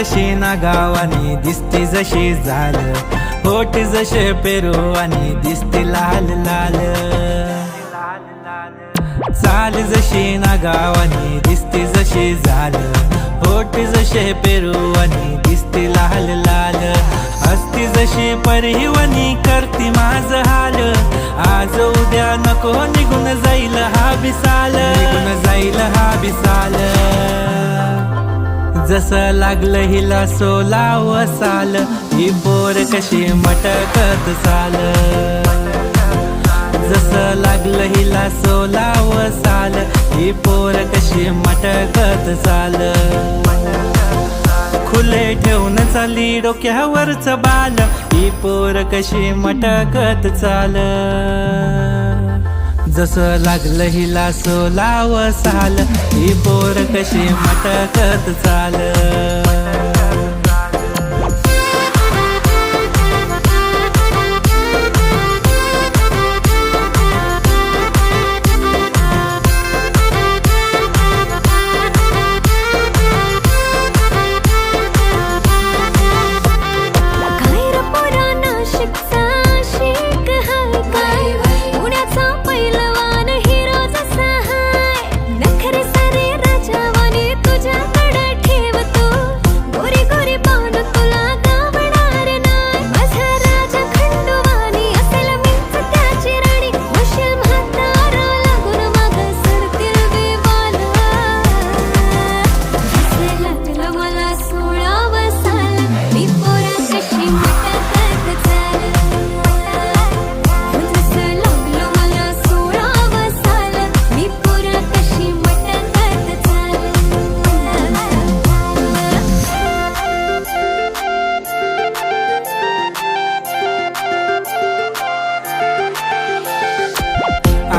जशी ना गावानी दिसती जशी झाल होट जसे पेरू आणि दिसती लाल लाल. चाल जशी ना गावानी दिसती जशी झाल होट जसे पेरू आणि दिसती लाल लाल. असती जशी परिवनी करती माझ हाल. आज उद्या नको निघून जाईल हा बिसाल निघून जाईल हा बिसाल जसं लागलं हिला सोलाव साल ही पोर कशी मटकत चाल जसं लागलं हिला सोलाव साल ही पोर कशी मटकत चाल खुले ठेवून चाली डोक्यावरच बाल ही पोर कशी मटकत चाल जसं लागलं हिला सोलाव साल. ही पोर कशी मटकत चाल?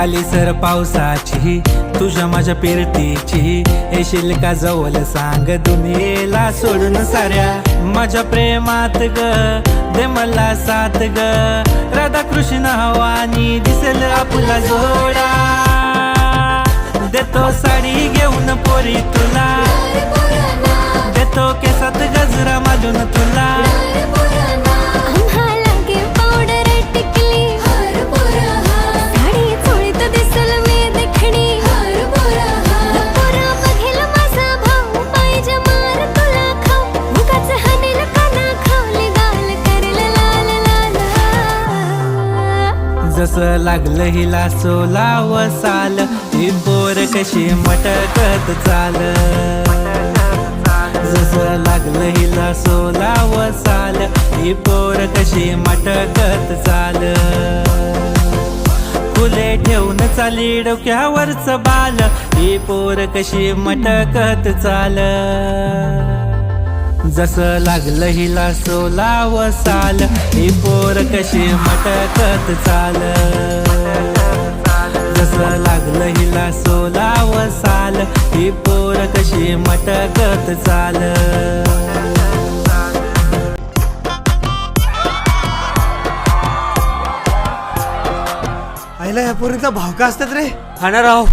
आली सर पावसाची तुझ्या माझ्या पिरतीची येशील का जवळ सांग दुनियेला सोडून साऱ्या माझ्या प्रेमात ग. दे मला साथ ग. राधा कृष्ण हवानी दिसेल आपला जोडा. देतो साडी घेऊन पोरी तुला. देतो केसात गजरा माजून तुला. जसं लागलं हिला सोलाव साल. ही पोर कशी मटकत चाल. जसं लागलं हिला सोलाव साल. ही पोर कशी मटकत चाल. फुले ठेवून चाली डोक्यावरच बाल. ही पोर कशी मटकत चाल. जसं लागलं हिला सोलाव साल ही पोर कशी मटकत चाल. जसं लागलं हिला सोलाव साल ही पोर कशी मटकत चाल. आईला या पोरीचा भाव का असतात रे. खाणार राव.